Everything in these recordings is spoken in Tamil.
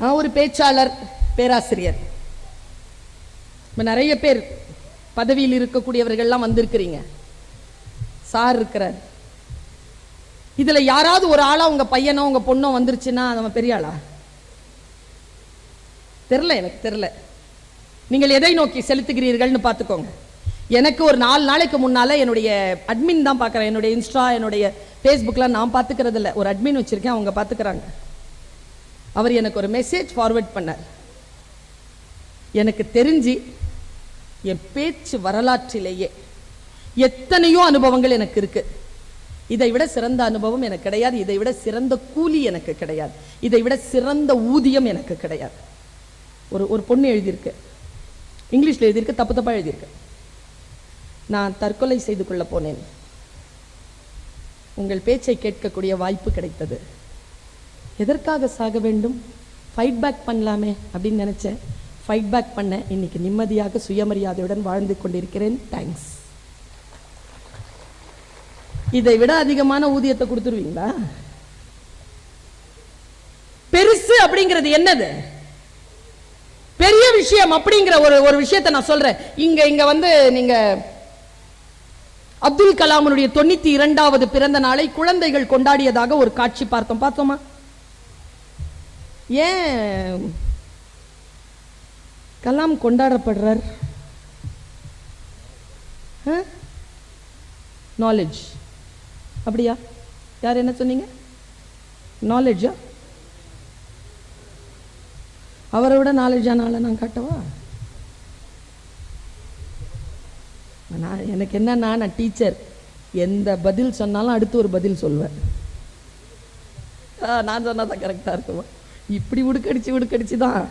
நான் ஒரு பேச்சாளர் பேராசிரியர். இப்போ நிறைய பேர் பதவியில் இருக்கக்கூடியவர்கள்லாம் வந்திருக்கிறீங்க. சார் இருக்கிறார். இதுல யாராவது ஒரு ஆளாக உங்கள் பையனோ உங்கள் பொண்ணோ வந்துருச்சுன்னா நம்ம பெரிய ஆளா? தெரில எனக்கு தெரில நீங்கள் எதை நோக்கி செலுத்துகிறீர்கள்னு பார்த்துக்கோங்க. எனக்கு ஒரு நாலு நாளைக்கு முன்னால் என்னுடைய அட்மின் தான் பார்க்குறேன். என்னுடைய இன்ஸ்டா என்னுடைய ஃபேஸ்புக்கெலாம் நான் பார்த்துக்கிறது இல்ல ஒரு அட்மின் வச்சிருக்கேன் அவங்க பார்த்துக்கிறாங்க. அவர் எனக்கு ஒரு மெசேஜ் ஃபார்வர்ட் பண்ணார். எனக்கு தெரிஞ்சு என் பேச்சு வரலாற்றிலேயே எத்தனையோ அனுபவங்கள் எனக்கு இருக்கு. இதை விட சிறந்த அனுபவம் எனக்கு கிடையாது. இதை விட சிறந்த கூலி எனக்கு கிடையாது. இதை விட சிறந்த ஊதியம் எனக்கு கிடையாது. ஒரு ஒரு பொண்ணு எழுதியிருக்கு. இங்கிலீஷில் எழுதியிருக்கு தப்பு தப்பா எழுதியிருக்கு. நான் தற்கொலை செய்து கொள்ள போனேன். உங்கள் பேச்சை கேட்கக்கூடிய வாய்ப்பு கிடைத்தது. எதற்காக சாக வேண்டும்? ஃபைட் பேக் பண்ணலாமே அப்படின்னு நினைச்சேன். ஃபைட் பேக் பண்ண இன்னைக்கு நிம்மதியாக சுயமரியாதையுடன் வாழ்ந்து கொண்டிருக்கிறேன். தேங்க்ஸ் இதை விட அதிகமான ஊதியத்தை கொடுத்துருவீங்களா? பெருசு அப்படிங்கிறது என்னது? பெரிய விஷயம் அப்படிங்கிற ஒரு ஒரு விஷயத்தை நான் சொல்றேன். இங்க இங்க வந்து நீங்க அப்துல் கலாமனுடைய தொண்ணூத்தி இரண்டாவது பிறந்த நாளை குழந்தைகள் கொண்டாடியதாக ஒரு காட்சி பார்த்தோம். பார்த்தோமா? ஏன் கலாம் கொண்டாடப்படுறார்? நாலேஜ் அப்படியா? யார் என்ன சொன்னீங்க? நாலேஜா அவரை விட நாலேஜான ஆளை நான் காட்டவா? நான் எனக்கு என்னன்னா நான் டீச்சர் எந்த பதில் சொன்னாலும் அடுத்து ஒரு பதில் சொல்வேன். நான் சொன்னால் தான் கரெக்டாக இருக்குமா? இப்படி உடுக்கடிச்சு உடுக்கடிச்சு தான்.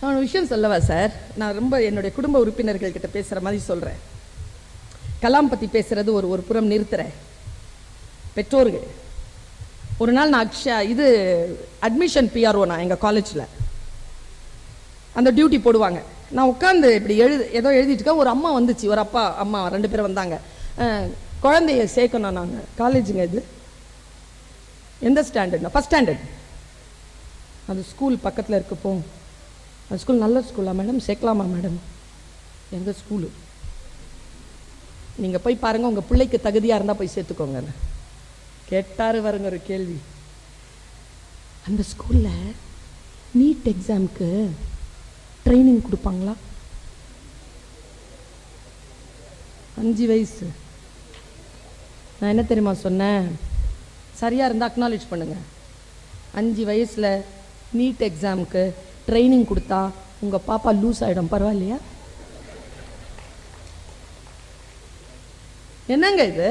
நான் விஷயம் சொல்லவா சார்? நான் ரொம்ப என்னுடைய குடும்ப உறுப்பினர்கள் கிட்ட பேசுகிற மாதிரி சொல்கிறேன் கலாம் பற்றி பேசுகிறது ஒரு ஒரு புறம் நிறுத்துகிறேன் பெற்றோர்கள். ஒரு நாள் நான் அக்ஷா இது அட்மிஷன் பிஆர்ஓ நான் எங்கள் காலேஜில் அந்த டியூட்டி போடுவாங்க. நான் உட்காந்து இப்படி எழுது ஏதோ எழுதிட்டுருக்கேன் ஒரு அம்மா வந்துச்சு. ஒரு அப்பா அம்மா ரெண்டு பேரும் வந்தாங்க. குழந்தைய சேர்க்கணும் நாங்கள் காலேஜுங்க இது. எந்த ஸ்டாண்டர்ட்னா ஃபஸ்ட் ஸ்டாண்டர்ட் அந்த ஸ்கூல் பக்கத்தில் இருக்கப்போ அந்த ஸ்கூல் நல்ல ஸ்கூலா மேடம் சேர்க்கலாமா மேடம் எங்கள் ஸ்கூலு நீங்கள் போய் பாருங்கள் உங்கள் பிள்ளைக்கு தகுதியாக இருந்தால் போய் சேர்த்துக்கோங்க. கேட்டார் வருங்க ஒரு கேள்வி. அந்த ஸ்கூலில் நீட் எக்ஸாம்க்கு ட்ரைனிங் கொடுப்பாங்களா? அஞ்சு வயசு. நான் என்ன தெரியுமா சொன்னேன்? சரியாக இருந்தால் அக்னாலேஜ் பண்ணுங்கள் அஞ்சு வயசில் நீட் எக்ஸாமுக்கு ட்ரைனிங் கொடுத்தா உங்கள் பாப்பா லூஸ் ஆகிடும் பரவாயில்லையா? என்னங்க இது?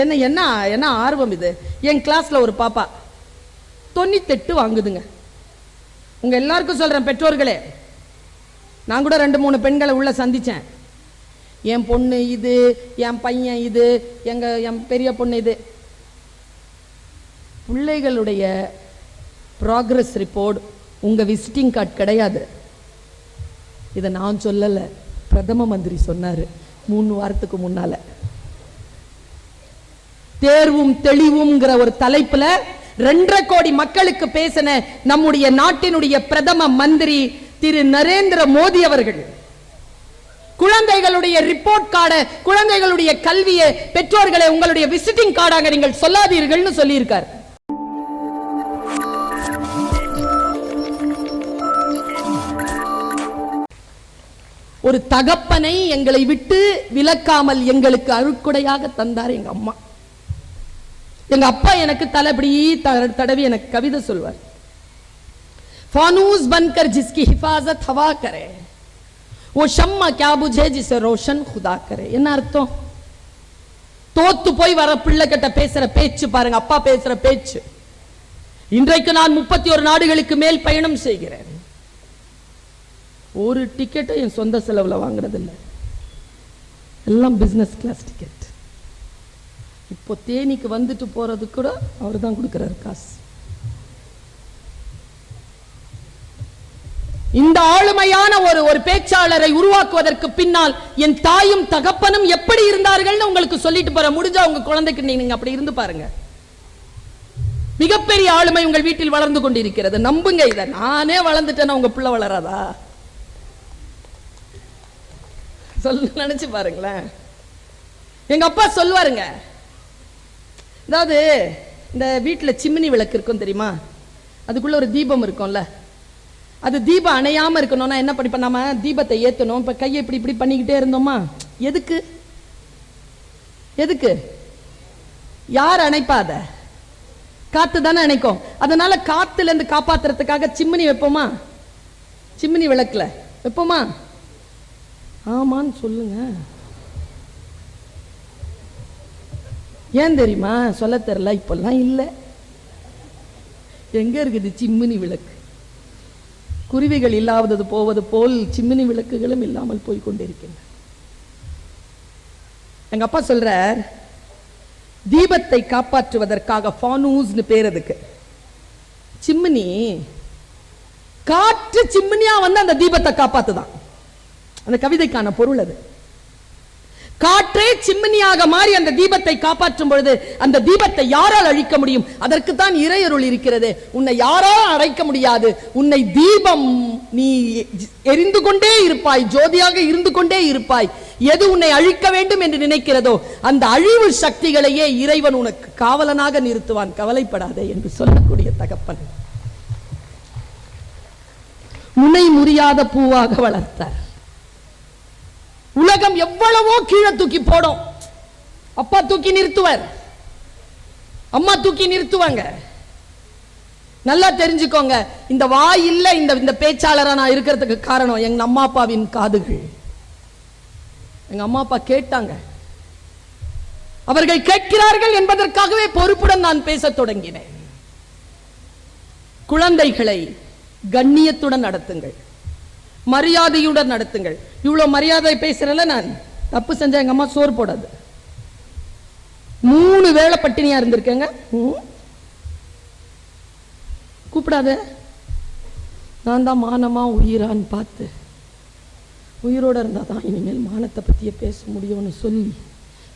என்ன என்ன என்ன ஆர்வம் இது? என் கிளாஸில் ஒரு பாப்பா தொண்ணூத்தெட்டு வாங்குதுங்க. உங்கள் எல்லாருக்கும் சொல்கிறேன் பெற்றோர்களே. நான் கூட ரெண்டு மூணு பெண்களை உள்ளே சந்தித்தேன் என் பொண்ணு இது என் பையன் இது எங்கள் என் பெரிய பொண்ணு இது. பிள்ளைகளுடைய ப்ராக்ரஸ் ரிப்போர்ட் உங்க விசிட்டிங் கார்டு கிடையாது. இதை நான் சொல்லலை. பிரதம மந்திரி சொன்னாரு மூணு வாரத்துக்கு முன்னால. தேர்வும் தெளிவும்ங்கிற ஒரு தலைப்புல ரெண்டரை கோடி மக்களுக்கு பேசின நம்முடைய நாட்டினுடைய பிரதம மந்திரி திரு நரேந்திர மோடி அவர்கள். குழந்தைகளுடைய ரிப்போர்ட் கார்டை குழந்தைகளுடைய கல்வியை பெற்றோர்களை உங்களுடைய விசிட்டிங் கார்டாக நீங்கள் சொல்லாதீர்கள்னு சொல்லியிருக்காரு. ஒரு தகப்பனை எங்களை விட்டு விலக்காமல் எங்களுக்கு அழுக்குடையாக தந்தார் எங்க அம்மா எங்க அப்பா எனக்கு தலைப்படி த- தடவி எனக்கு கவிதை சொல்வார் फानूस बनकर जिसकी हिफाजत हवा करे वो शम्मा क्या बुझे जिसे रोशन खुदा करे என்ன அர்த்தம் தோத்து போய் வர பிள்ளை கிட்ட பேசுற பேச்சு பாருங்க அப்பா பேசுற பேச்சு இன்றைக்கு நான் முப்பத்தி ஒரு நாடுகளுக்கு மேல் பயணம் செய்கிறேன் ஒரு டிக்கெட்டும் என் சொந்த செலவுல வாங்குறதில்ல எல்லாம் பிசினஸ் கிளாஸ் டிக்கெட் இப்போ தேனிக்கு வந்துட்டு போகிறது கூட அவர் தான் கொடுக்குறாரு காசு. இந்த ஆளுமையான ஒரு ஒரு பேச்சாளரை உருவாக்குவதற்கு பின்னால் என் தாயும் தகப்பனும் எப்படி இருந்தார்கள்னு உங்களுக்கு சொல்லிட்டு போற முடிஞ்சா உங்க குழந்தைக்கு நீங்க அப்படி இருந்து பாருங்க. மிகப்பெரிய ஆளுமை உங்கள் வீட்டில் வளர்ந்து கொண்டிருக்கிறது. நம்புங்க இதை. நானே வளர்ந்துட்டேன்னா உங்க பிள்ளை வளராதா? சொல்ல நினைச்சு பாருங்களேன். எங்க அப்பா சொல்லுவாருங்க. அதாவது இந்த வீட்டில் சிம்னி விளக்கு இருக்கும் தெரியுமா? அதுக்குள்ள ஒரு தீபம் இருக்கும்ல. அது தீபம் அணையாம இருக்கணும்னா என்ன பண்ணி நம்ம தீபத்தை ஏத்தணும். இப்ப கையை இப்படி இப்படி பண்ணிக்கிட்டே இருந்தோமா? எதுக்கு? எதுக்கு? யார் அணைப்பா காத்து தானே அணைக்கும். அதனால காத்துல இருந்து காப்பாத்துறதுக்காக சிம்னி வைப்போமா? சிம்னி விளக்குல. வைப்போமா? ஆமான்னு சொல்லுங்க. ஏன் தெரியுமா? சொல்ல தெரியல இப்பெல்லாம் இல்ல. எங்க இருக்குது சிம்மினி விளக்கு? குருவிகள் இல்லாதது போவது போல் சிம்மினி விளக்குகளும் இல்லாமல் போய் கொண்டிருக்கின்றன எங்க அப்பா சொல்றார் தீபத்தை காப்பாற்றுவதற்காக ஃபானூஸ்னு பேர் அதுக்கு. சிம்மினி காற்று சிம்மினியாக வந்து அந்த தீபத்தை காப்பாற்றுதான் அந்த கவிதைக்கான பொருள் அது. காற்றே சிம்மினியாக மாறி அந்த தீபத்தை காப்பாற்றும் பொழுது அந்த தீபத்தை யாரால் அழிக்க முடியும்? அதற்கு தான் இறையருள் இருக்கிறது. உன்னை யாரால் அழைக்க முடியாது? உன்னை தீபம் நீ எரிந்து கொண்டே இருப்பாய் ஜோதியாக இருந்து கொண்டே இருப்பாய். எது உன்னை அழிக்க வேண்டும் என்று நினைக்கிறதோ அந்த அழிவு சக்திகளையே இறைவன் உனக்கு காவலனாக நிறுத்துவான். கவலைப்படாதே என்று சொல்லக்கூடிய தகப்பன். முனை முறியாத பூவாக வளர்த்தார். உலகம் எவ்வளவோ கீழே தூக்கி போடும். அப்பா தூக்கி நிறுத்துவார். அம்மா தூக்கி நிறுத்துவாங்க. நல்லா தெரிஞ்சுக்கோங்க இந்த வாய் இல்ல இந்த இந்த பேச்சாளரா நான் இருக்கிறதுக்கு காரணம் எங்க அம்மா அப்பாவின் காதுகள். எங்க அம்மா அப்பா கேட்டாங்க. அவர்கள் கேட்கிறார்கள் என்பதற்காகவே பொறுப்புடன் நான் பேச தொடங்கினேன். குழந்தைகளை கண்ணியத்துடன் நடத்துங்கள். மரியாதையுடன் நடத்துங்கள். இவ்வளோ மரியாதை பேசுறல நான். தப்பு செஞ்சா எங்க அம்மா சோறு போடாது. மூணு வேளை பட்டினியா இருந்திருக்கேங்க. கூப்பிடாத. நான் தான் மானமா உயிரான்னு பார்த்து. உயிரோட இருந்தால் தான் இனிமேல் மானத்தை பற்றியே பேச முடியும்னு சொல்லி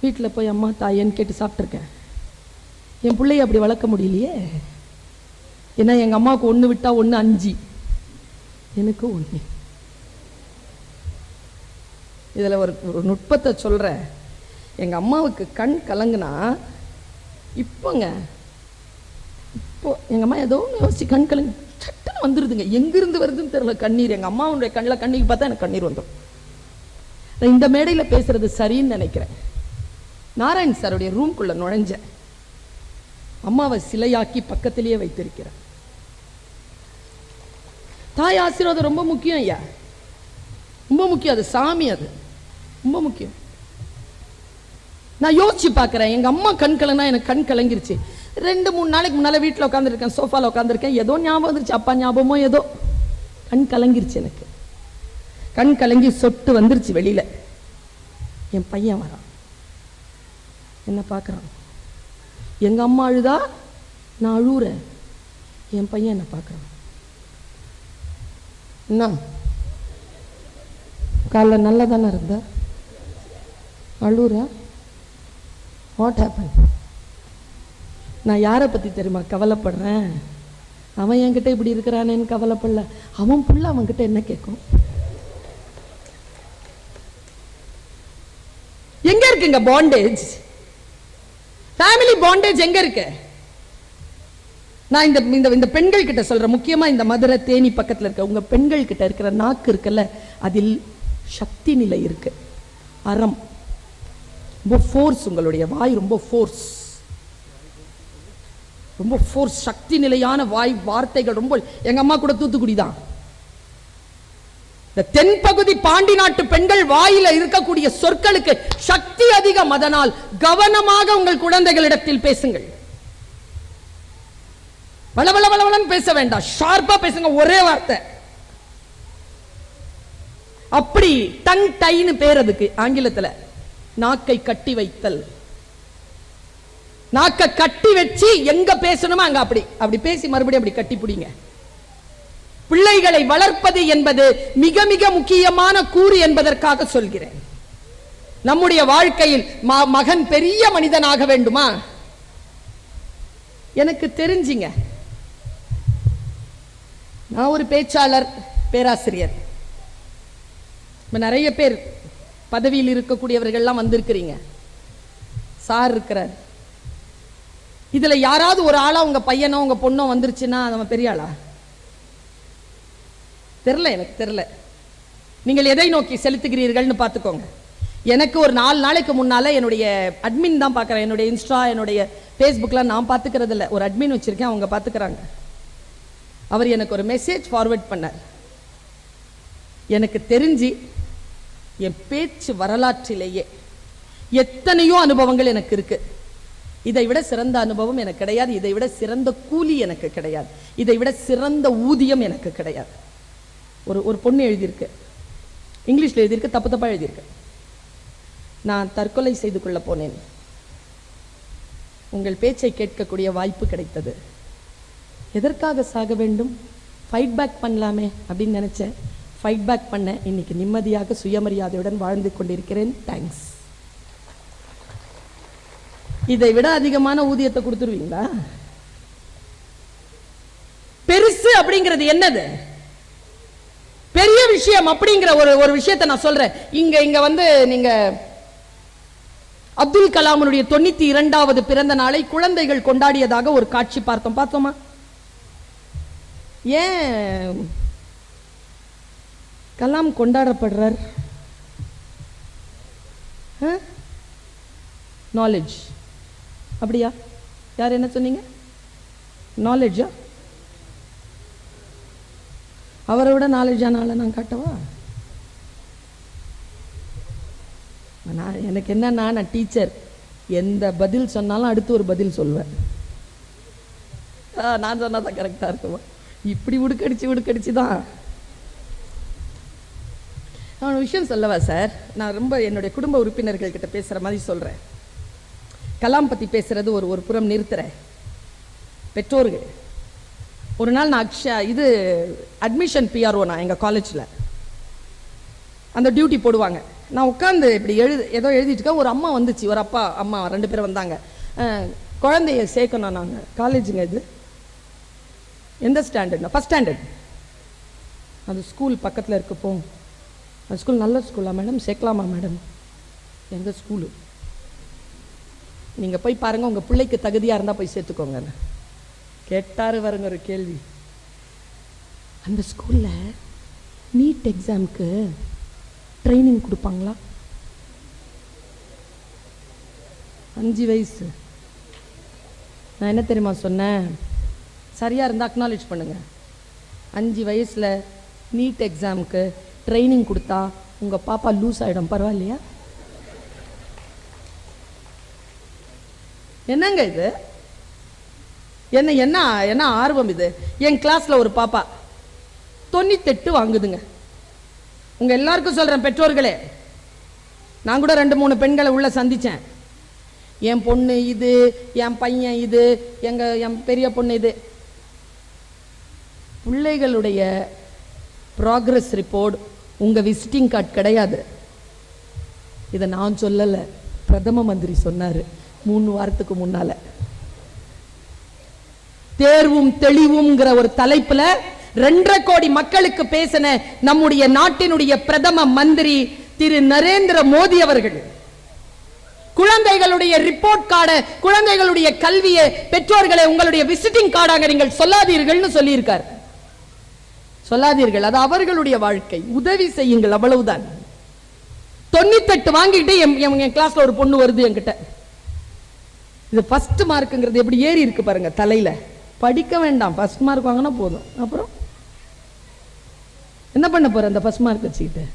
வீட்டில் போய் அம்மா தாயேன்னு கேட்டு சாப்பிட்ருக்கேன் என் பிள்ளைய அப்படி வளர்க்க முடியலையே. ஏன்னா எங்கள் அம்மாவுக்கு ஒன்று விட்டால் ஒன்று அஞ்சு. எனக்கு ஒன்று இதில் ஒரு ஒரு நுட்பத்தை சொல்றேன். எங்கள் அம்மாவுக்கு கண் கலங்குனா இப்போங்க இப்போ எங்கள் அம்மா ஏதோ ஒன்று யோசிச்சு கண் கலங்கு சட்டுன்னு வந்துடுதுங்க எங்கேருந்து வருதுன்னு தெரியல கண்ணீர். எங்கள் அம்மாவுடைய கண்ணில் கண்ணீர் பார்த்தா எனக்கு கண்ணீர் வந்துடும் நான் இந்த மேடையில் பேசுறது சரின்னு நினைக்கிறேன். நாராயண் சாருடைய ரூம்குள்ளே நுழைஞ்சேன் அம்மாவை சிலையாக்கி பக்கத்திலேயே வைத்திருக்கிறேன் தாய் ஆசீர்வாதம் ரொம்ப முக்கியம் ஐயா. ரொம்ப முக்கியம். அது சாமி அது. ரொம்ப முக்கியம். நான் யோசிச்சு பார்க்குறேன். எங்க அம்மா கண் கலனா எனக்கு கண் கலங்கிருச்சு. ரெண்டு மூணு நாளைக்கு முன்னால் வீட்டில் உட்காந்துருக்கேன் சோஃபால உட்காந்துருக்கேன் ஏதோ ஞாபகம் வந்துருச்சு. அப்பா ஞாபகமோ ஏதோ. கண் கலங்கிருச்சு எனக்கு. கண் கலங்கி சொட்டு வந்துருச்சு வெளியில. என் பையன் வரான். என்ன பார்க்கறான். எங்க அம்மா அழுதா? நான் அழுவுறேன். என் பையன் என்ன பார்க்கறான். என்ன காலைல நல்லா தானே இருந்த? அழுறா வாட் ஹேப்பன் நான் யாரை பற்றி தெரியுமா கவலைப்படுறேன்? அவன் என்கிட்ட இப்படி இருக்கிறானேன்னு கவலைப்படல. அவன் புள்ள அவன்கிட்ட என்ன கேட்கும்? எங்க இருக்குங்க பாண்டேஜ் ஃபேமிலி பாண்டேஜ் எங்க இருக்கு? நான் இந்த இந்த இந்த பெண்கள் கிட்ட சொல்றேன். முக்கியமா இந்த மதுரை தேனி பக்கத்தில் இருக்க உங்க பெண்கள் கிட்ட இருக்கிற நாக்கு இருக்குல்ல அதில் சக்தி நிலை இருக்கு. அறம். ரொம்ப ஃபோர்ஸ் உங்களுடைய வாய் ரொம்ப ஃபோர்ஸ் ரொம்ப ஃபோர்ஸ் சக்தி நிலையான வாய் வார்த்தைகள் ரொம்ப எங்க அம்மா கூட தூத்துக்குடி தான். இந்த தென்பகுதி பாண்டி நாட்டு பெண்கள் வாயில இருக்கக்கூடிய சொற்களுக்கு சக்தி அதிகம். அதனால் கவனமாக உங்கள் குழந்தைகளிடத்தில் பேசுங்கள். வளவள வளவளன்னு பேச வேண்டாம். ஷார்ப்பா பேசுங்க ஒரே வார்த்தை. அப்படி டங் டைன்னு பேர் அதுக்கு ஆங்கிலத்துல. நாக்கை கட்டி வைத்தல். நாக்க கட்டி வச்சு எங்க பேசணுமோ அங்க அப்படி. அப்படி பேசி மறுபடியும் அப்படி கட்டி பிடிங்க. பிள்ளைகளை வளர்ப்பது என்பது மிக மிக முக்கியமான கூறு என்பதற்காக சொல்கிறேன். நம்முடைய வாழ்க்கையில் ம- மகன் பெரிய மனிதனாக வேண்டுமா? எனக்கு தெரிஞ்சுங்க. நான் ஒரு பேச்சாளர் பேராசிரியர். நிறைய பேர் பதவியில் இருக்கக்கூடியவர்கள்லாம் வந்திருக்கிறீங்க. சார் இருக்கிறார். இதில் யாராவது ஒரு ஆளா உங்கள் பையனோ உங்கள் பொண்ணோ வந்துருச்சுன்னா நம்ம பெரிய ஆளா? தெரில எனக்கு தெரில நீங்கள் எதை நோக்கி செலுத்துகிறீர்கள்னு பார்த்துக்கோங்க. எனக்கு ஒரு நாலு நாளைக்கு முன்னால் என்னுடைய அட்மின் தான் பார்க்குறேன். என்னுடைய இன்ஸ்டா என்னுடைய ஃபேஸ்புக்கெலாம் நான் பார்த்துக்கிறது இல்லை. ஒரு அட்மின் வச்சிருக்கேன் அவங்க பார்த்துக்கிறாங்க. அவர் எனக்கு ஒரு மெசேஜ் ஃபார்வர்ட் பண்ணார். எனக்கு தெரிஞ்சு என் பேச்சு வரலாற்றிலேயே எத்தனையோ அனுபவங்கள் எனக்கு இருக்கு. இதை விட சிறந்த அனுபவம் எனக்கு கிடையாது. இதை விட சிறந்த கூலி எனக்கு கிடையாது. இதை விட சிறந்த ஊதியம் எனக்கு கிடையாது. ஒரு ஒரு பொண்ணு எழுதியிருக்கு. இங்கிலீஷ்ல எழுதியிருக்கு தப்பு தப்பா எழுதியிருக்கு. நான் தற்கொலை செய்து கொள்ள போனேன். உங்கள் பேச்சை கேட்கக்கூடிய வாய்ப்பு கிடைத்தது. எதற்காக சாக வேண்டும்? ஃபைட் பேக் பண்ணலாமே அப்படின்னு நினைச்சேன். ஃபைட் பேக் பண்ண. இன்னைக்கு நிம்மதியாக சுயமரியாதையுடன் வாழ்ந்து கொண்டிருக்கிறேன். தேங்க்ஸ் இதை விட அதிகமான ஊதியத்தை கொடுத்துருவீங்களா? பெருசு அப்படிங்கிறது என்னது? பெரிய விஷயம் அப்படிங்கிற ஒரு ஒரு விஷயத்தை நான் சொல்றேன். இங்க இங்க வந்து நீங்க அப்துல் கலாமனுடைய தொண்ணூத்தி இரண்டாவது பிறந்த நாளை குழந்தைகள் கொண்டாடியதாக ஒரு காட்சி பார்த்தோம். பார்த்தோமா? ஏன்? கலாம் கொண்டாடப்படுறார். நாலேஜ் அப்படியா? யார் என்ன சொன்னீங்க? நாலேஜா அவரை விட நாலேஜான ஆளை நான் காட்டவா? நான் எனக்கு என்னன்னா நான் டீச்சர் எந்த பதில் சொன்னாலும் அடுத்து ஒரு பதில் சொல்வேன். ஆ, நான் சொன்னால் தான் கரெக்டாக இருக்குமா? இப்படி உடுக்கடிச்சு உடுக்கடிச்சு தான். நான் ஒரு விஷயம் சொல்லவா சார்? நான் ரொம்ப என்னுடைய குடும்ப உறுப்பினர்கள் கிட்ட பேசுகிற மாதிரி சொல்கிறேன் கலாம் பற்றி பேசுகிறது ஒரு ஒரு புறம் நிறுத்துறேன். பெற்றோர்கள் ஒரு நாள் நான் அக்ஷா இது அட்மிஷன் பிஆர்ஓ நான் எங்கள் காலேஜில் அந்த டியூட்டி போடுவாங்க. நான் உட்காந்து இப்படி எழுது ஏதோ எழுதிட்டு இருக்கேன். ஒரு அம்மா வந்துச்சு. ஒரு அப்பா அம்மா ரெண்டு பேரும் வந்தாங்க. குழந்தைய சேர்க்கணும் நாங்கள் காலேஜுங்க இது. எந்த ஸ்டாண்டர்ட்னா ஃபஸ்ட் ஸ்டாண்டர்ட் அந்த ஸ்கூல் பக்கத்தில் இருக்கப்போ அந்த ஸ்கூல் நல்ல ஸ்கூலா மேடம் சேர்க்கலாமா மேடம் எங்கள் ஸ்கூலு நீங்கள் போய் பாருங்கள் உங்கள் பிள்ளைக்கு தகுதியாக இருந்தால் போய் சேர்த்துக்கோங்க. கேட்டார் வருங்க ஒரு கேள்வி. அந்த ஸ்கூலில் நீட் எக்ஸாமுக்கு ட்ரைனிங் கொடுப்பாங்களா? அஞ்சு வயசு. நான் என்ன தெரியுமா சொன்னேன்? சரியாக இருந்தால் அக்னாலேஜ் பண்ணுங்கள் அஞ்சு வயசில் நீட் எக்ஸாமுக்கு ட்ரைனிங் கொடுத்தா உங்கள் பாப்பா லூஸ் ஆகிடும் பரவாயில்லையா? என்னங்க இது? என்ன என்ன என்ன ஆர்வம் இது? என் கிளாஸ்ல ஒரு பாப்பா தொண்ணூத்தெட்டு வாங்குதுங்க. உங்க எல்லாருக்கும் சொல்றேன் பெற்றோர்களே. நான் கூட ரெண்டு மூணு பெண்களை உள்ள சந்திச்சேன். என் பொண்ணு இது என் பையன் இது எங்க என் பெரிய பொண்ணு இது. பிள்ளைகளுடைய ப்ராக்ரஸ் ரிப்போர்ட் உங்க விசிட்டிங் கார்டு கிடையாது. இதை நான் சொல்லலை. பிரதம மந்திரி சொன்னாரு மூணு வாரத்துக்கு முன்னால். தேர்வும் தெளிவும்ங்கிற ஒரு தலைப்புல ரெண்டரை கோடி மக்களுக்கு பேசின நம்முடைய நாட்டினுடைய பிரதம மந்திரி திரு நரேந்திர மோடி அவர்கள். குழந்தைகளுடைய ரிப்போர்ட் கார்டை குழந்தைகளுடைய கல்வியை பெற்றோர்களை உங்களுடைய விசிட்டிங் கார்டாக நீங்கள் சொல்லாதீர்கள்னு சொல்லியிருக்கார். சொல்லாதீர்கள். அது அவர்களுடைய வாழ்க்கை. உதவி செய்யுங்கள் அவ்வளவுதான். தொண்ணூத்தெட்டு வாங்கிட்டு என் கிளாஸ்ல ஒரு பொண்ணு வருது என்கிட்ட. இது ஃபர்ஸ்ட் மார்க்குங்கிறது எப்படி ஏறி இருக்கு பாருங்க தலையில. படிக்க வேண்டாம். ஃபர்ஸ்ட் மார்க் வாங்கினா போதும். அப்புறம்? என்ன பண்ண போற அந்த ஃபர்ஸ்ட் மார்க் வச்சுக்கிட்டு?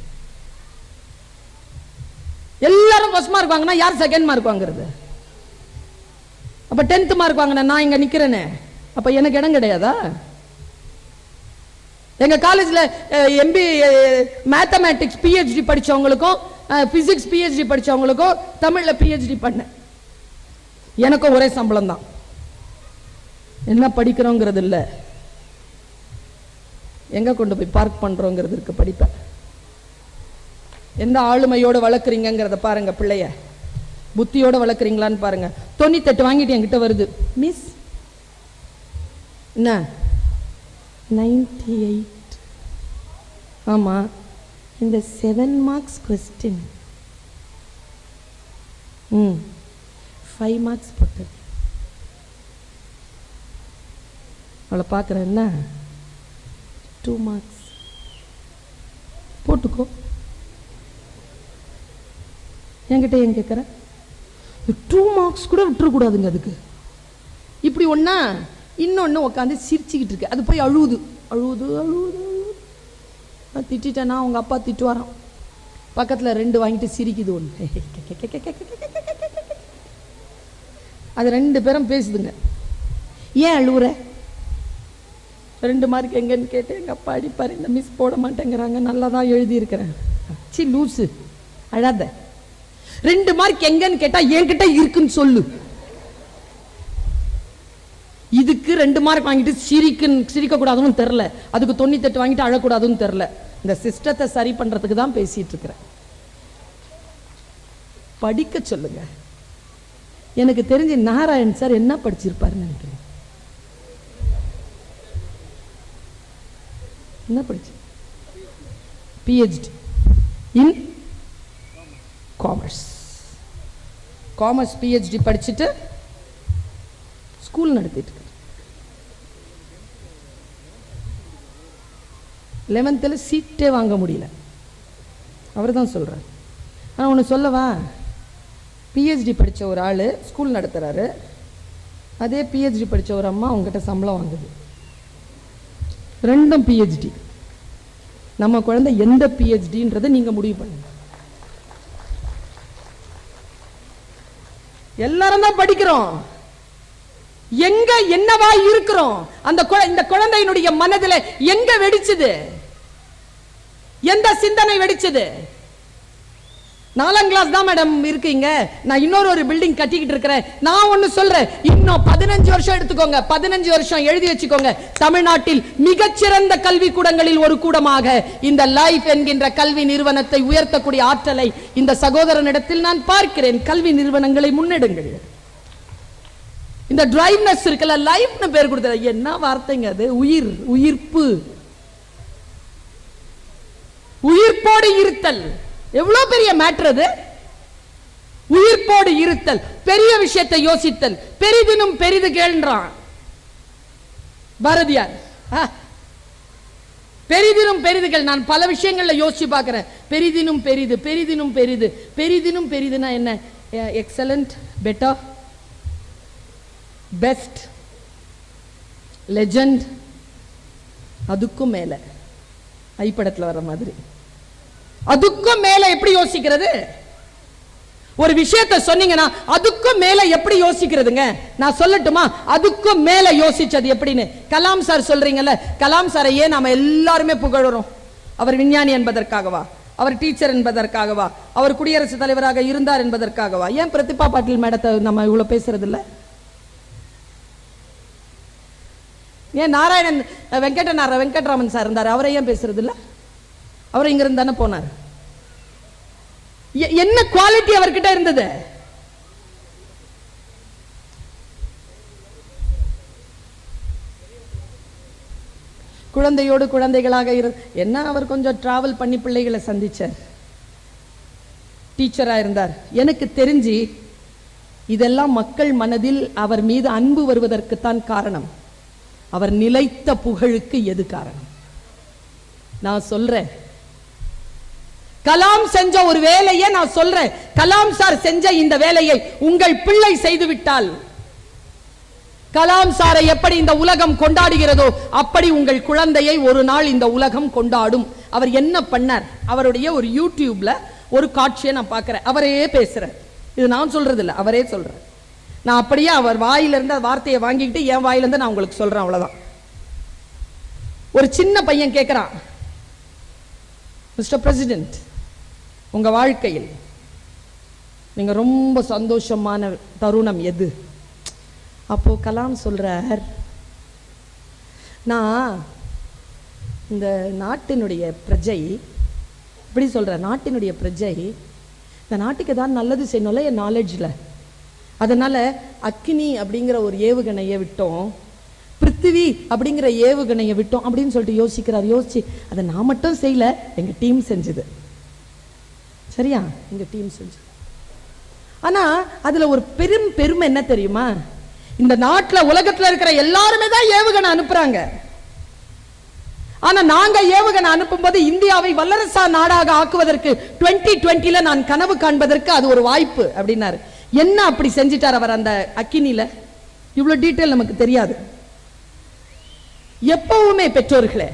எல்லாரும் ஃபர்ஸ்ட் மார்க் வாங்கினா யார் செகண்ட் மார்க் வாங்குறது? அப்ப டென்த் மார்க் வாங்கின நான் இங்க நிக்கிறேனே. அப்ப எனக்கு இடம் கிடையாதா? எங்க காலேஜ்ல எம்பி மேத்தமேட்டிக்ஸ் பிஹெச்டி படிச்சவங்களுக்கும் பிசிக்ஸ் பிஹெச்டி படிச்சவங்களுக்கும் தமிழ்ல பிஹெச்டி பண்ணேன் எனக்கும் ஒரே சம்பளம் தான். என்ன படிக்கிறோங்கிறது இல்ல. எங்க கொண்டு போய் பார்க் பண்றோங்கிறது இருக்கு படிப்பை. எந்த ஆளுமையோட வளர்க்குறீங்கங்கிறத பாருங்க பிள்ளைய. புத்தியோட வளர்க்குறீங்களான்னு பாருங்க. தொண்ணூத்தெட்டு வாங்கிட்டு என்கிட்ட வருது. மிஸ் என்ன? நைன்டி எயிட் ஆமாம் இந்த செவன் மார்க்ஸ் கொஸ்டின் ம் ஃபைவ் மார்க்ஸ் போட்டது. அவளை பார்க்குறேன் என்ன? டூ மார்க்ஸ் போட்டுக்கோ. என்கிட்ட ஏன் கேட்குறேன் டூ மார்க்ஸ் கூட விட்டுறக்கூடாதுங்க அதுக்கு. இப்படி ஒன்றா இன்னொன்று உட்காந்து சிரிச்சுக்கிட்டு இருக்கு அது போய் அழுவுது அழுவுது அழுவுது நான் திட்டேன்னா அவங்க அப்பா திட்டு வரான் பக்கத்தில் ரெண்டு வாங்கிட்டு சிரிக்குது ஒன்று அது ரெண்டு பேரும் பேசுதுங்க ஏன் அழுவுற ரெண்டு மார்க் எங்கன்னு கேட்டு எங்கள் அப்பா அடிப்பார் இந்த மிஸ் போட மாட்டேங்கிறாங்க நல்லா தான் எழுதியிருக்கிறேன் சி லூஸு அழாத ரெண்டு மார்க் எங்கன்னு கேட்டால் என்கிட்ட இருக்குன்னு சொல்லு இதுக்கு ரெண்டு மார்க் வாங்கிட்டு சிரிக்கு சிரிக்கக்கூடாதுன்னு தெரில. அதுக்கு தொண்ணூத்தெட்டு வாங்கிட்டு அழக்கூடாதுன்னு தெரில. இந்த சிஸ்டத்தை சரி பண்ணுறதுக்கு தான் பேசிட்டு இருக்கிறேன். படிக்க சொல்லுங்க. எனக்கு தெரிஞ்சு நாராயண் சார் என்ன படிச்சிருப்பாருன்னு நினைக்கிறேன். என்ன படிச்சு? PhD in commerce commerce PhD படிச்சுட்டு ஸ்கூல் நடத்திட்டு லெவன்த்தில் சீட்டே வாங்க முடியல. அவர் தான் சொல்கிறார் ஆனால் ஒன்று சொல்லவா பிஹெச்டி படித்த ஒரு ஆள் ஸ்கூல் நடத்துகிறாரு அதே பிஹெச்டி படித்த ஒரு அம்மா அவங்ககிட்ட சம்பளம் வாங்குது. ரெண்டும் பிஹெச்டி நம்ம குழந்தை எந்த பிஹெச்டின்றதை நீங்கள் முடிவு பண்ணுங்க. எல்லாரும் தான் படிக்கிறோம். எங்க என்னவா இருக்கிறோம்? அந்த இந்த குழந்தையினுடைய மனதில் எங்க வெடிச்சது? எந்த சிந்தனை வெடிச்சது? நாலாம் கிளாஸ் தான் மேடம் இருக்கீங்க. நான் இன்னொரு ஒரு பில்டிங் கட்டிக்கிட்டு இருக்கிறேன். நான் ஒன்று சொல்றேன். இன்னும் பதினஞ்சு வருஷம் எடுத்துக்கோங்க. பதினஞ்சு வருஷம் எழுதி வச்சுக்கோங்க. தமிழ்நாட்டில் மிகச்சிறந்த கல்வி கூடங்களில் ஒரு கூடமாக இந்த லைஃப் என்கின்ற கல்வி நிறுவனத்தை உயர்த்தக்கூடிய ஆற்றலை இந்த சகோதரனிடத்தில் நான் பார்க்கிறேன். கல்வி நிறுவனங்களை முன்னெடுங்கள். இந்த ட்ரைனஸ் இருக்குல்ல லைஃப்னு பேர் கொடுத்தது. என்ன வார்த்தைங்க அது? உயிர் உயிர்ப்பு. உயிர்ப்போடு இருத்தல். எவ்வளவு பெரிய மேட்ரு அது? உயிர்ப்போடு இருத்தல். பெரிய விஷயத்தை யோசித்தல். பெரிதினும் பெரிது கேள்றான். பாரதியார். பெரிதினும் பெரிதுகள் நான் பல விஷயங்கள்ல யோசிச்சு பார்க்கிறேன். பெரிதினும் பெரிது பெரிதினும் பெரிது. பெரிதினும் பெரிதுனா என்ன? எக்ஸலண்ட் பெட்டர் பெஸ்ட் லெஜண்ட் அதுக்கும் மேலே. ஐப்படத்தில் வர மாதிரி. அதுக்கும் மேலே எப்படி யோசிக்கிறது? ஒரு விஷயத்தை சொன்னீங்கன்னா அதுக்கும் மேல எப்படி யோசிக்கிறதுங்க? நான் சொல்லட்டுமா? அதுக்கும் மேல யோசிச்சது எப்படின்னு? கலாம் சார் சொல்றீங்கல்ல கலாம் சாரை ஏன் நாம எல்லாருமே புகழறோம். அவர் விஞ்ஞானி என்பதற்காகவா? அவர் டீச்சர் என்பதற்காகவா? அவர் குடியரசுத் தலைவராக இருந்தார் என்பதற்காகவா? ஏன் பிரதிபா பாட்டில் மேடத்தை நம்ம இவ்வளவு பேசுறது இல்லை ஏன் நாராயணன் வெங்கட நார வெங்கட்ராமன் சார் இருந்தார். அவரை ஏன் பேசுறது இல்ல அவர் இங்க இருந்து தானே போனார். என்ன குவாலிட்டி அவர்கிட்ட இருந்தது? குழந்தையோடு குழந்தைகளாக இரு என்ன அவர் கொஞ்சம் டிராவல் பண்ணி பிள்ளைகளை சந்திச்சார்? டீச்சரா இருந்தார். எனக்கு தெரிஞ்சு இதெல்லாம் மக்கள் மனதில் அவர் மீது அன்பு வருவதற்குத்தான் காரணம். அவர் நிலைத்த புகழுக்கு எது காரணம்? நான் சொல்றேன். கலாம் செஞ்ச ஒரு வேலையை நான் சொல்றேன். கலாம் சார் செஞ்ச இந்த வேலையை உங்கள் பிள்ளை செய்து விட்டால் கலாம் சாரை எப்படி இந்த உலகம் கொண்டாடுகிறதோ அப்படி உங்கள் குழந்தையை ஒரு நாள் இந்த உலகம் கொண்டாடும். அவர் என்ன பண்ணார்? அவருடைய ஒரு யூடியூப்ல ஒரு காட்சியை நான் பார்க்கிறேன். அவரே பேசுறேன் இது நான் சொல்றது இல்ல அவரே சொல்றேன் நான் அப்படியே அவர் வாயிலிருந்து அந்த வார்த்தையை வாங்கிக்கிட்டு என் வாயிலிருந்து நான் உங்களுக்கு சொல்றேன் அவ்வளவுதான். ஒரு சின்ன பையன் கேட்கிறான் மிஸ்டர் பிரசிடென்ட் உங்க வாழ்க்கையில் நீங்க ரொம்ப சந்தோஷமான தருணம் எது? அப்போ கலாம் சொல்றார் நான் இந்த நாட்டினுடைய பிரஜை இப்படி சொல்ற நாட்டினுடைய பிரஜை இந்த நாட்டுக்கு ஏதாவது நல்லது செய்யணும்ல என் நாலேஜில் அதனால அக்கினி அப்படிங்கிற ஒரு ஏவுகணையை விட்டோம் பிருத்திவி அப்படிங்கிற ஏவுகணையை விட்டோம் அப்படின்னு சொல்லிட்டு யோசிக்கிறார். யோசிச்சு அதை நான் மட்டும் செய்யல எங்க டீம் செஞ்சது. சரியா? எங்க டீம் செஞ்சது. ஆனா அதுல ஒரு பெரும் பெருமை என்ன தெரியுமா? இந்த நாட்டில் உலகத்துல இருக்கிற எல்லாருமே தான் ஏவுகணை அனுப்புகிறாங்க ஆனா நாங்கள் ஏவுகணை அனுப்பும்போது இந்தியாவை வல்லரசா நாடாக ஆக்குவதற்கு டுவெண்ட்டி டுவெண்ட்டியில் நான் கனவு காண்பதற்கு அது ஒரு வாய்ப்பு அப்படின்னாரு. என்ன அப்படி செஞ்சிட்டார் அவர் அந்த அக்கினில இவ்வளவு டீட்டெயில் நமக்கு தெரியாது. எப்பவுமே பெற்றோர்களே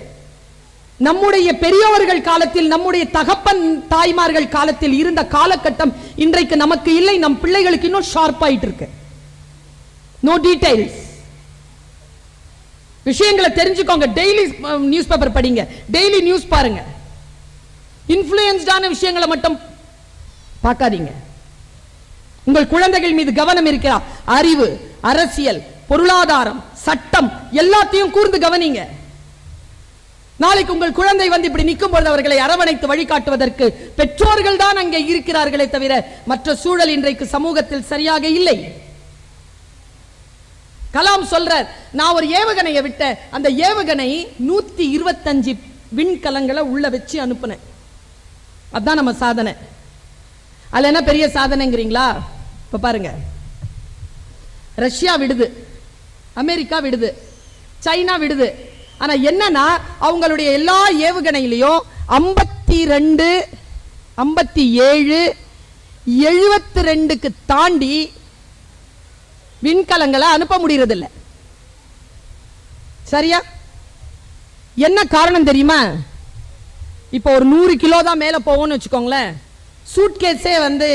நம்முடைய பெரியவர்கள் காலத்தில் நம்முடைய தகப்பன் தாய்மார்கள் காலத்தில் இருந்த காலகட்டம் இன்றைக்கு நமக்கு இல்லை நம் பிள்ளைகளுக்கு இன்னும் ஷார்ப் ஆயிட்டு இருக்கு. நோ டீடைல்ஸ் விஷயங்களை தெரிஞ்சுக்கோங்க. டெய்லி நியூஸ் பேப்பர் படிங்க. டெய்லி நியூஸ் பாருங்க. இன்ஃப்ளூயன்ஸ்டான விஷயங்களை மட்டும் பார்க்காதீங்க. உங்கள் குழந்தைகள் மீது கவனம் இருக்கிறா அறிவு அரசியல் பொருளாதாரம் சட்டம் எல்லாத்தையும் கூர்ந்து கவனிங்க. நாளைக்கு உங்கள் குழந்தை வந்து இப்படி நிற்கும் பொழுது அவர்களை அரவணைத்து வழிகாட்டுவதற்கு பெற்றோர்கள் தான் அங்கே இருக்கிறார்களே தவிர மற்ற சூழல் இன்றைக்கு சமூகத்தில் சரியாக இல்லை. கலாம் சொல்றார் நான் ஒரு ஏவுகணையை விட்ட அந்த ஏவுகணை நூத்தி இருபத்தஞ்சு விண்கலங்களை உள்ள வச்சு அனுப்புனேன். அதான் நம்ம சாதனை. அதுல என்ன பெரிய சாதனைங்கிறீங்களா? இப்போ பாருங்க. ரஷ்யா விடுது. அமெரிக்கா விடுது. சைனா விடுது. ஆனா என்னன்னா அவங்களுடைய எல்லா ஏவுகணையிலையும் ஐம்பத்தி ரெண்டு ஐம்பத்தி ஏழு எழுபத்தி ரெண்டுக்கு தாண்டி விண்கலங்களை அனுப்ப முடியறதில்ல. சரியா? என்ன காரணம் தெரியுமா? இப்போ ஒரு நூறு கிலோ தான் மேல போகும்னு வச்சுக்கோங்களேன். சூட்கேஸே வந்து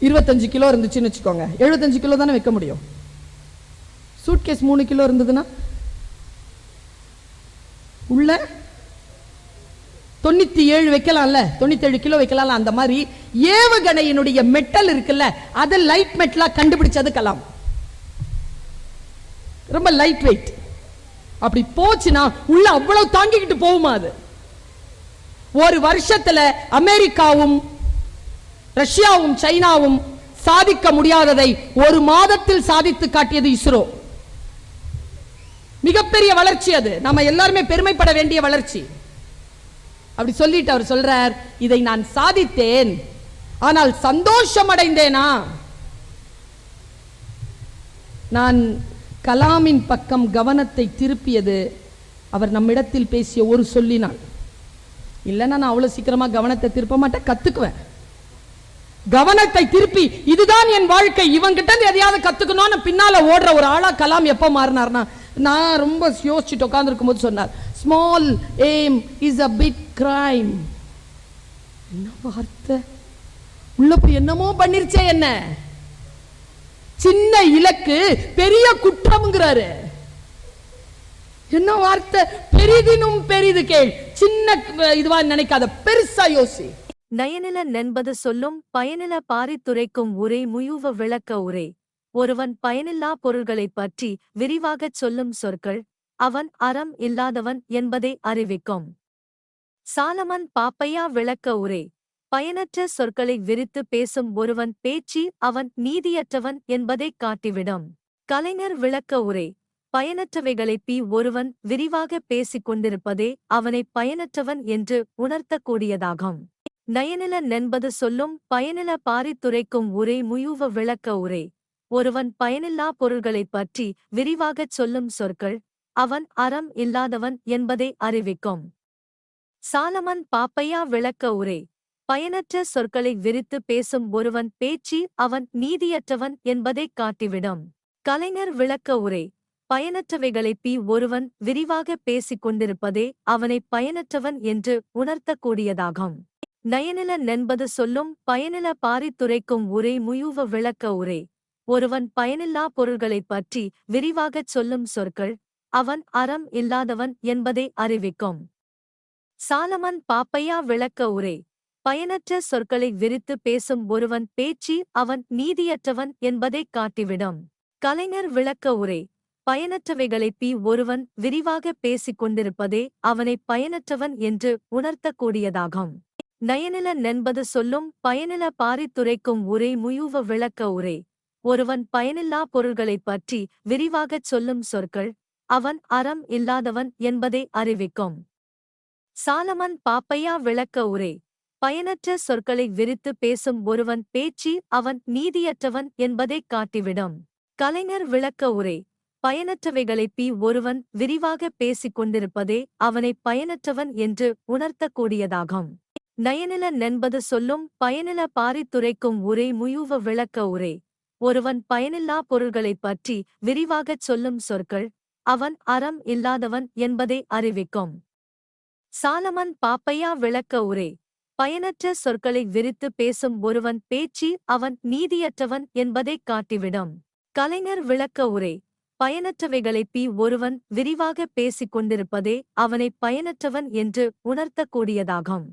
இருபத்தஞ்சு கிலோ இருந்துச்சுன்னு வச்சுக்கோங்க. எழுபத்தஞ்சு கிலோ தானே வைக்க முடியும்? சூட்கேஸ் மூணு கிலோ இருந்ததுன்னா? உள்ள தொண்ணூத்தி ஏழு வைக்கலாம்ல. தொண்ணூத்தி ஏழு கிலோ வைக்கலாம்ல. அந்த மாதிரி ஏவுகணையினுடைய மெட்டல் இருக்குல்ல அதை லைட் மெட்டலா கண்டுபிடிச்சது கலாம். ரொம்ப லைட் வெயிட் அப்படி போச்சுன்னா உள்ள அவ்வளவு தாங்கிக்கிட்டு போகுமா அது? ஒரு வருஷத்துல அமெரிக்காவும் ரஷ்யாவும் சைனாவும் சாதிக்க முடியாததை ஒரு மாதத்தில் சாதித்து காட்டியது இஸ்ரோ. மிகப்பெரிய வளர்ச்சி அது. நம்ம எல்லாருமே பெருமைப்பட வேண்டிய வளர்ச்சி. அப்படி சொல்லிட்டு அவர் சொல்றார் இதை நான் சாதித்தேன். ஆனால் சந்தோஷம் அடைந்தேனா நான் கலாமின் பக்கம் கவனத்தை திருப்பியது அவர் நம்மிடத்தில் பேசிய ஒரு சொல்லினால். இல்லைன்னா நான் அவ்வளவு சீக்கிரமா கவனத்தை திருப்ப மாட்டேன் கத்துக்குவேன். கவனத்தை திருப்பி இதுதான் என் வாழ்க்கை. இவங்கிட்ட இருந்து எதையாவது கத்துக்கணும்னு பின்னால ஓடுற ஒரு ஆளா கலாம் எப்ப மாறினார்னா? நான் ரொம்ப யோசிச்சுட்டு உட்காந்துருக்கும் போது சொன்னார் small aim is a big crime என்ன வார்த்தை? உள்ள போய் என்னமோ பண்ணிருச்சே என்ன? சின்ன இலக்கு பெரிய குற்றம்ங்கிறாரு. என்ன வார்த்தை? பெரிதினும் பெரிது கேள். சின்ன இதுவா நினைக்காத பெருசா யோசி. நயனில நென்பது சொல்லும் பயனில பாரித்துரைக்கும் உரை முயுவ விளக்க உரை. ஒருவன் பயனில்லா பொருள்களைப் பற்றி விரிவாகச் சொல்லும் சொற்கள் அவன் அறம் இல்லாதவன் என்பதை அறிவிக்கும். சாலமன் பாப்பையா விளக்க உரை. பயனற்ற சொற்களை விரித்து பேசும் ஒருவன் பேச்சு அவன் நீதியற்றவன் என்பதைக் காட்டிவிடும். கலைஞர் விளக்க உரை. பயனற்றவைகளை பி ஒருவன் விரிவாக பேசிக் கொண்டிருப்பதே அவனை பயனற்றவன் என்று உணர்த்தக்கூடியதாகும். நயனில நென்பது சொல்லும் பயனில பாரித்துரைக்கும் உரை முயுவ விளக்க உரை. ஒருவன் பயனில்லா பொருள்களைப் பற்றி விரிவாகச் சொல்லும் சொற்கள் அவன் அறம் இல்லாதவன் என்பதை அறிவிக்கும். சாலமன் பாப்பையா விளக்க உரை. பயனற்ற சொற்களை விரித்து பேசும் ஒருவன் பேச்சு அவன் நீதியற்றவன் என்பதைக் காட்டிவிடும். கலைஞர் விளக்க உரை. பயனற்றவைகளை பி ஒருவன் விரிவாக பேசிக் கொண்டிருப்பதே அவனை பயனற்றவன் என்று உணர்த்தக்கூடியதாகும். நயனில நென்பது சொல்லும் பயனில பாரித்துரைக்கும் உரை முயுவ விளக்க உரை. ஒருவன் பயனில்லா பொருள்களைப் பற்றி விரிவாகச் சொல்லும் சொற்கள் அவன் அறம் இல்லாதவன் என்பதை அறிவிக்கும். சாலமன் பாப்பையா விளக்க உரை. பயனற்ற சொற்களை விரித்து பேசும் ஒருவன் பேச்சு அவன் நீதியற்றவன் என்பதைக் காட்டிவிடும். கலைஞர் விளக்க உரை. பயனற்றவைகளை பி ஒருவன் விரிவாக பேசிக் கொண்டிருப்பதே அவனை பயனற்றவன் என்று உணர்த்தக்கூடியதாகும். நயனில நென்பது சொல்லும் பயனில பாரித்துரைக்கும் உரை முயுவ விளக்க உரை. ஒருவன் பயனில்லா பொருள்களைப் பற்றி விரிவாகச் சொல்லும் சொற்கள் அவன் அறம் இல்லாதவன் என்பதை அறிவிக்கும். சாலமன் பாப்பையா விளக்க உரை. பயனற்ற சொற்களை விரித்து பேசும் ஒருவன் பேச்சு அவன் நீதியற்றவன் என்பதைக் காட்டிவிடும். கலைஞர் விளக்க உரை. பயனற்றவைகளை பி ஒருவன் விரிவாக பேசிக் கொண்டிருப்பதே அவனை பயனற்றவன் என்று உணர்த்தக்கூடியதாகும். நயனில நென்பது சொல்லும் பயனில பாரித்துரைக்கும் உரை முயுவ விளக்க உரை. ஒருவன் பயனில்லா பொருள்களைப் பற்றி விரிவாகச் சொல்லும் சொற்கள் அவன் அறம் இல்லாதவன் என்பதை அறிவிக்கும். சாலமன் பாப்பையா விளக்க உரை. பயனற்ற சொற்களை விரித்து பேசும் ஒருவன் பேச்சு அவன் நீதியற்றவன் என்பதைக் காட்டிவிடும். கலைஞர் விளக்க உரை. பயனற்றவைகளை பி ஒருவன் விரிவாக பேசிக் கொண்டிருப்பதே அவனை பயனற்றவன் என்று உணர்த்தக்கூடியதாகும்.